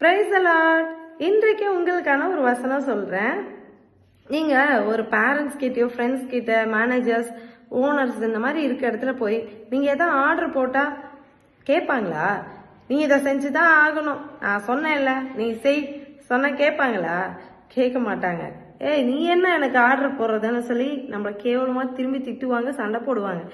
Price allot இன்றைக்கு உங்களுக்கான ஒரு வசனம் சொல்கிறேன் நீங்கள் ஒரு பேரண்ட்ஸ் கிட்டேயோ ஃப்ரெண்ட்ஸ் கிட்ட மேனேஜர்ஸ் ஓனர்ஸ் இந்த மாதிரி இருக்க இடத்துல போய் நீங்கள் எதாவது ஆர்டர் போட்டால் கேட்பாங்களா? நீ இதை செஞ்சு தான் ஆகணும். நான் சொன்னேன்ல நீ செய். சொன்ன கேட்பாங்களா? கேட்க மாட்டாங்க. ஏய் நீ என்ன எனக்கு ஆர்டர் போடுறதுன்னு சொல்லி நம்மளை கேவலமாக திரும்பி திட்டுவாங்க சண்டை போடுவாங்க.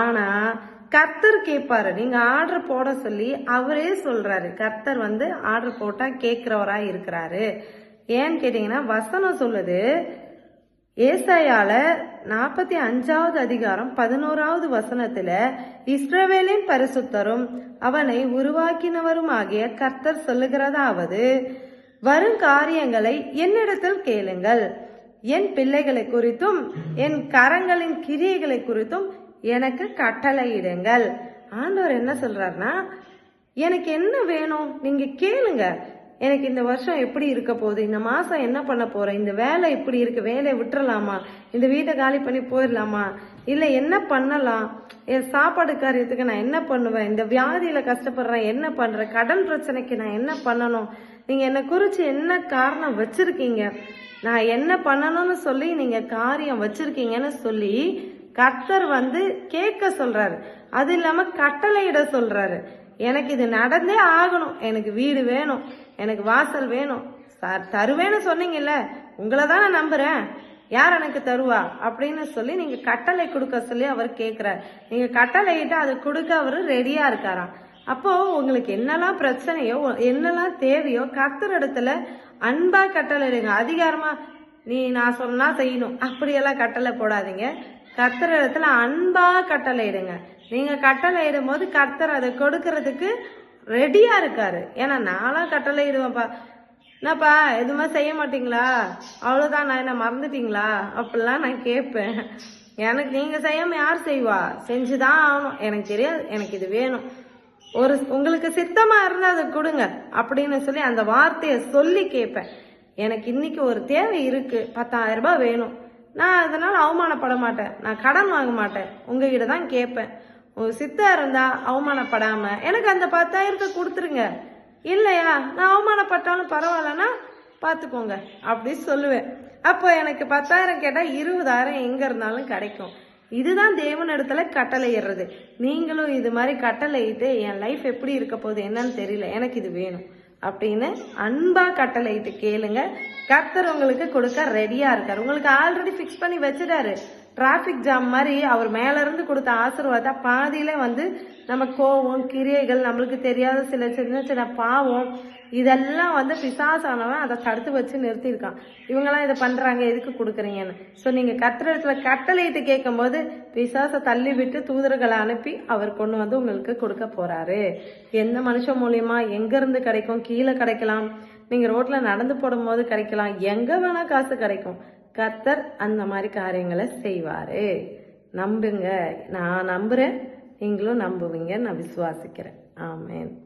ஆனால் கர்த்தர் கேட்பாரு. நீங்க ஆர்டர் போட சொல்லி அவரே சொல்றாரு. கர்த்தர் வந்து ஆர்டர் போட்டா கேட்கிறவரா இருக்கிறாரு. ஏன்னு கேட்டீங்கன்னா வசனம் சொல்லுது ஏசாயால நாற்பத்தி அஞ்சாவது அதிகாரம் பதினோராவது வசனத்துல இஸ்ரவேலின் பரிசுத்தரும் அவனை உருவாக்கினவரும் ஆகிய கர்த்தர் சொல்லுகிறதாவது வரும் காரியங்களை என்னிடத்தில் கேளுங்கள். என் பிள்ளைகளை குறித்தும் என் கரங்களின் கிரியைகளை குறித்தும் எனக்கு கட்டளையிடுங்கள் ஆண்டவர் என்ன சொல்றாருன்னா எனக்கு என்ன வேணும்? நீங்க கேளுங்க. எனக்கு இந்த வருஷம் எப்படி இருக்க போகுது? இந்த மாசம் என்ன பண்ண போறேன் இந்த வேலை இப்படி இருக்கு. வேலையை விட்டுறலாமா? இந்த வீட்டை காலி பண்ணி போயிடலாமா? இல்லை என்ன பண்ணலாம்? என் சாப்பாடு காரியத்துக்கு நான் என்ன பண்ணுவேன்? இந்த வியாதியில கஷ்டப்படுறேன். என்ன பண்றேன் கடன் பிரச்சனைக்கு நான் என்ன பண்ணணும்? நீங்க என்னை குறிச்சு என்ன காரணம் வச்சிருக்கீங்க? நான் என்ன பண்ணணும்னு சொல்லி நீங்க காரியம் வச்சிருக்கீங்கன்னு சொல்லி கர்த்தர் வந்து கேட்க சொல்றாரு. அது இல்லாம கட்டளையிட சொல்றாரு. எனக்கு இது நடந்தே ஆகணும். எனக்கு வீடு வேணும். எனக்கு வாசல் வேணும். சார் தருவேன்னு சொன்னீங்கல்ல உங்களை தான் நான் நம்புறேன். யார் எனக்கு தருவா? அப்படின்னு சொல்லி நீங்க கட்டளை கொடுக்க சொல்லி அவர் கேட்கிறார் நீங்க கட்டளையிட்டு அதை கொடுக்க அவரு ரெடியா இருக்காராம். அப்போ உங்களுக்கு என்னெல்லாம் பிரச்சனையோ என்னெல்லாம் தேவையோ கர்த்தர் இடத்துல அன்பா கட்டளையிடுங்க அதிகாரமா நீ நான் சொன்னா செய்யணும். அப்படியெல்லாம் கட்டளை போடாதீங்க. கர்த்தர் இடத்துல அன்பா கட்டளையிடுங்க நீங்க கட்டளையிடும் போது கர்த்தர் அதை கொடுக்கறதுக்கு ரெடியா இருக்காரு. ஏன்னா நானும் கட்டளையிடுவேன்ப்பா என்னப்பா எதுவுமே செய்ய மாட்டீங்களா? அவ்வளோதான் நான் என்ன மறந்துட்டீங்களா? அப்படிலாம் நான் கேட்பேன். எனக்கு நீங்கள் செய்யாமல் யார் செய்வா? செஞ்சுதான் ஆகணும். எனக்கு தெரியாது. எனக்கு இது வேணும். ஒரு உங்களுக்கு சித்தமாக இருந்தால் அதை கொடுங்க. அப்படின்னு சொல்லி அந்த வார்த்தையை சொல்லி கேட்பேன். எனக்கு இன்னைக்கு ஒரு தேவை இருக்கு. பத்தாயிரம் ரூபாய் வேணும். நான் அதனால் அவமானப்பட மாட்டேன் நான் கடன் வாங்க மாட்டேன் உங்ககிட்ட தான் கேட்பேன். உங்கள் சித்தா இருந்தால் அவமானப்படாமல் எனக்கு அந்த பத்தாயிரத்தை கொடுத்துருங்க. இல்லையா? நான் அவமானப்பட்டாலும் பரவாயில்லன்னா பார்த்துக்கோங்க. அப்படி சொல்லுவேன். அப்போ எனக்கு பத்தாயிரம் கேட்டால் இருபதாயிரம் எங்கே இருந்தாலும் கிடைக்கும். இதுதான் தேவன் இடத்துல கட்டளையிடுறது நீங்களும் இது மாதிரி கட்டளையிட்டு என் லைஃப் எப்படி இருக்க போகுது என்னன்னு தெரியல. எனக்கு இது வேணும். அப்படின்னு அன்பா கட்டளையிட்டு கேளுங்க. கர்த்தர் உங்களுக்கு கொடுக்க ரெடியா இருக்காரு. உங்களுக்கு ஆல்ரெடி ஃபிக்ஸ் பண்ணி வச்சுட்டாரு டிராஃபிக் ஜாம் மாதிரி அவர் மேலேருந்து கொடுத்த ஆசீர்வாதா பாதியில் வந்து நம்ம கோவம் கிரியைகள் நம்மளுக்கு தெரியாத சில சின்ன சின்ன பாவம் இதெல்லாம் வந்து பிசாசானவன் அதை தடுத்து வச்சு நிறுத்தியிருக்கான். இவங்கெல்லாம் இதை பண்ணுறாங்க எதுக்கு கொடுக்குறீங்கன்னு. ஸோ நீங்கள் கத்திரத்தில் கட்டளையிட்டு கேட்கும்போது பிசாசை தள்ளி விட்டு தூதர்களை அனுப்பி அவர் கொண்டு வந்து உங்களுக்கு கொடுக்க போகிறாரு எந்த மனுஷன் மூலியமா எங்கேருந்து கிடைக்கும்? கீழே கிடைக்கலாம். நீங்கள் ரோட்டில் நடந்து போடும்போது கிடைக்கலாம். எங்கே வேணால் காசு கிடைக்கும். கத்தர் அந்த மாதிரி காரியங்களை செய்வார். நம்புங்க. நான் நம்புகிறேன் நீங்களும் நம்புவீங்க நான் விசுவாசிக்கிறேன். ஆமேன்.